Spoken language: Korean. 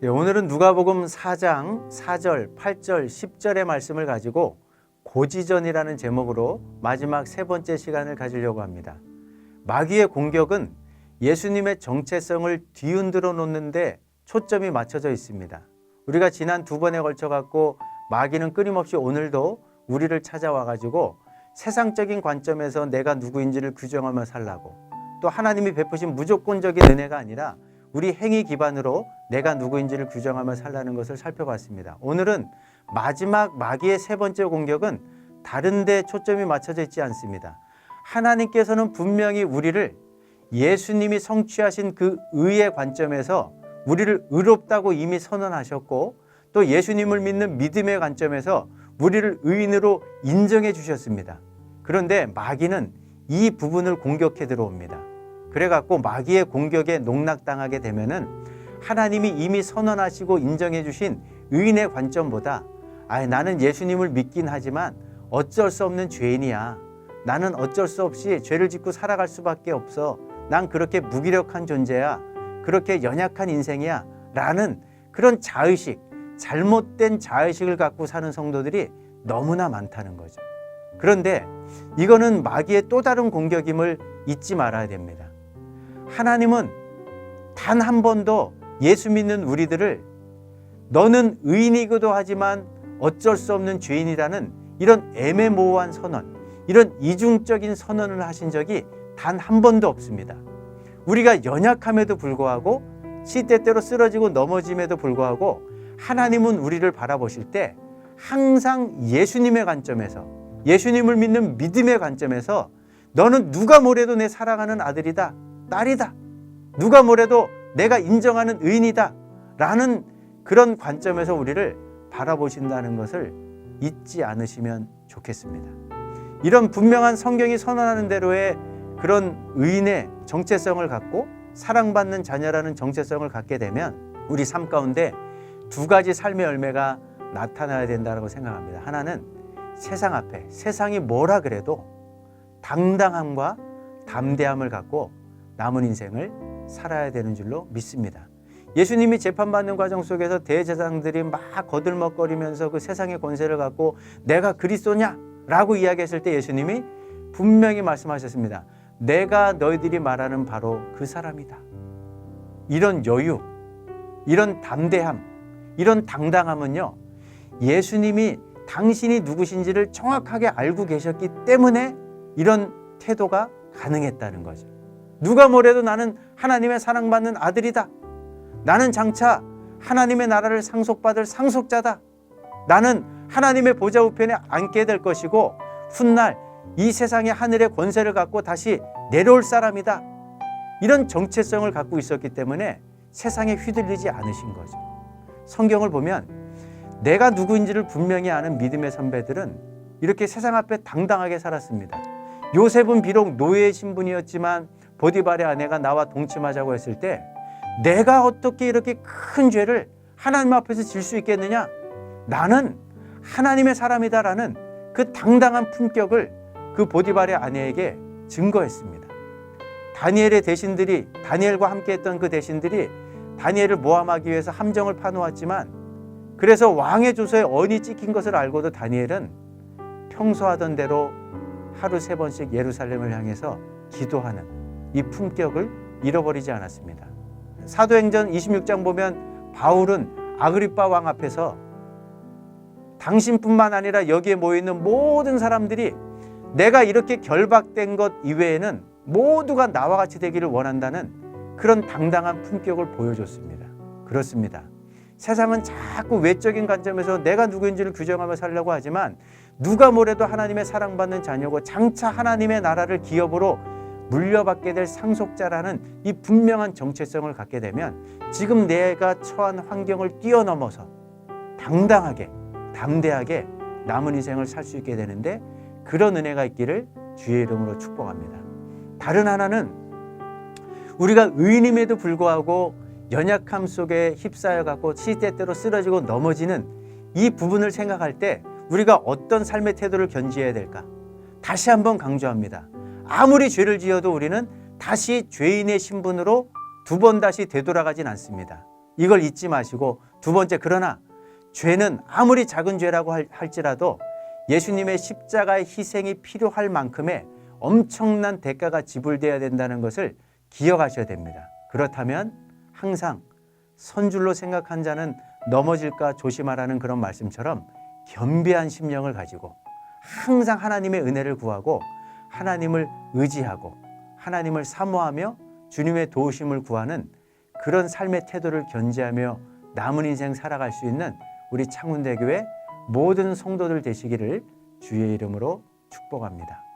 예, 오늘은 누가복음 4장 4절, 8절, 10절의 말씀을 가지고 고지전이라는 제목으로 마지막 세 번째 시간을 가지려고 합니다. 마귀의 공격은 예수님의 정체성을 뒤흔들어 놓는데 초점이 맞춰져 있습니다. 우리가 지난 두 번에 걸쳐 갖고 마귀는 끊임없이 오늘도 우리를 찾아와 가지고 세상적인 관점에서 내가 누구인지를 규정하며 살라고 또 하나님이 베푸신 무조건적인 은혜가 아니라 우리 행위 기반으로 내가 누구인지를 규정하며 살라는 것을 살펴봤습니다. 오늘은 마지막 마귀의 세 번째 공격은 다른데 초점이 맞춰져 있지 않습니다. 하나님께서는 분명히 우리를 예수님이 성취하신 그 의의 관점에서 우리를 의롭다고 이미 선언하셨고 또 예수님을 믿는 믿음의 관점에서 우리를 의인으로 인정해 주셨습니다. 그런데 마귀는 이 부분을 공격해 들어옵니다. 그래갖고 마귀의 공격에 농락당하게 되면은 하나님이 이미 선언하시고 인정해 주신 의인의 관점보다 아 나는 예수님을 믿긴 하지만 어쩔 수 없는 죄인이야. 나는 어쩔 수 없이 죄를 짓고 살아갈 수밖에 없어. 난 그렇게 무기력한 존재야. 그렇게 연약한 인생이야. 라는 그런 자의식, 잘못된 자의식을 갖고 사는 성도들이 너무나 많다는 거죠. 그런데 이거는 마귀의 또 다른 공격임을 잊지 말아야 됩니다. 하나님은 단 한 번도 예수 믿는 우리들을 너는 의인이기도 하지만 어쩔 수 없는 죄인이라는 이런 애매모호한 선언, 이런 이중적인 선언을 하신 적이 단 한 번도 없습니다. 우리가 연약함에도 불구하고 시때때로 쓰러지고 넘어짐에도 불구하고 하나님은 우리를 바라보실 때 항상 예수님의 관점에서 예수님을 믿는 믿음의 관점에서 너는 누가 뭐래도 내 사랑하는 아들이다, 딸이다. 누가 뭐래도 내가 인정하는 의인이다. 라는 그런 관점에서 우리를 바라보신다는 것을 잊지 않으시면 좋겠습니다. 이런 분명한 성경이 선언하는 대로의 그런 의인의 정체성을 갖고 사랑받는 자녀라는 정체성을 갖게 되면 우리 삶 가운데 두 가지 삶의 열매가 나타나야 된다고 생각합니다. 하나는 세상 앞에 세상이 뭐라 그래도 당당함과 담대함을 갖고 남은 인생을 살아야 되는 줄로 믿습니다. 예수님이 재판받는 과정 속에서 대제사장들이 막 거들먹거리면서 그 세상의 권세를 갖고 내가 그리스도냐? 라고 이야기했을 때 예수님이 분명히 말씀하셨습니다. 내가 너희들이 말하는 바로 그 사람이다. 이런 여유, 이런 담대함, 이런 당당함은요, 예수님이 당신이 누구신지를 정확하게 알고 계셨기 때문에 이런 태도가 가능했다는 거죠. 누가 뭐래도 나는 하나님의 사랑받는 아들이다. 나는 장차 하나님의 나라를 상속받을 상속자다. 나는 하나님의 보좌 우편에 앉게 될 것이고 훗날 이 세상의 하늘의 권세를 갖고 다시 내려올 사람이다. 이런 정체성을 갖고 있었기 때문에 세상에 휘둘리지 않으신 거죠. 성경을 보면 내가 누구인지를 분명히 아는 믿음의 선배들은 이렇게 세상 앞에 당당하게 살았습니다. 요셉은 비록 노예의 신분이었지만 보디발의 아내가 나와 동침하자고 했을 때 내가 어떻게 이렇게 큰 죄를 하나님 앞에서 질 수 있겠느냐? 나는 하나님의 사람이다라는 그 당당한 품격을 그 보디발의 아내에게 증거했습니다. 다니엘의 대신들이 다니엘과 함께했던 그 대신들이 다니엘을 모함하기 위해서 함정을 파놓았지만 그래서 왕의 조서에 언이 찍힌 것을 알고도 다니엘은 평소 하던 대로 하루 세 번씩 예루살렘을 향해서 기도하는 이 품격을 잃어버리지 않았습니다. 사도행전 26장 보면 바울은 아그리빠 왕 앞에서 당신뿐만 아니라 여기에 모여 있는 모든 사람들이 내가 이렇게 결박된 것 이외에는 모두가 나와 같이 되기를 원한다는 그런 당당한 품격을 보여줬습니다. 그렇습니다. 세상은 자꾸 외적인 관점에서 내가 누구인지를 규정하며 살려고 하지만 누가 뭐래도 하나님의 사랑받는 자녀고 장차 하나님의 나라를 기업으로 물려받게 될 상속자라는 이 분명한 정체성을 갖게 되면 지금 내가 처한 환경을 뛰어넘어서 당당하게 담대하게 남은 인생을 살 수 있게 되는데 그런 은혜가 있기를 주의 이름으로 축복합니다. 다른 하나는 우리가 의인임에도 불구하고 연약함 속에 휩싸여 갖고 시대때로 쓰러지고 넘어지는 이 부분을 생각할 때 우리가 어떤 삶의 태도를 견지해야 될까? 다시 한번 강조합니다. 아무리 죄를 지어도 우리는 다시 죄인의 신분으로 두 번 다시 되돌아가진 않습니다. 이걸 잊지 마시고 두 번째 그러나 죄는 아무리 작은 죄라고 할- 할지라도 예수님의 십자가의 희생이 필요할 만큼의 엄청난 대가가 지불돼야 된다는 것을 기억하셔야 됩니다. 그렇다면 항상 선줄로 생각한 자는 넘어질까 조심하라는 그런 말씀처럼 겸비한 심령을 가지고 항상 하나님의 은혜를 구하고 하나님을 의지하고 하나님을 사모하며 주님의 도우심을 구하는 그런 삶의 태도를 견지하며 남은 인생 살아갈 수 있는 우리 창운대교회 모든 성도들 되시기를 주의 이름으로 축복합니다.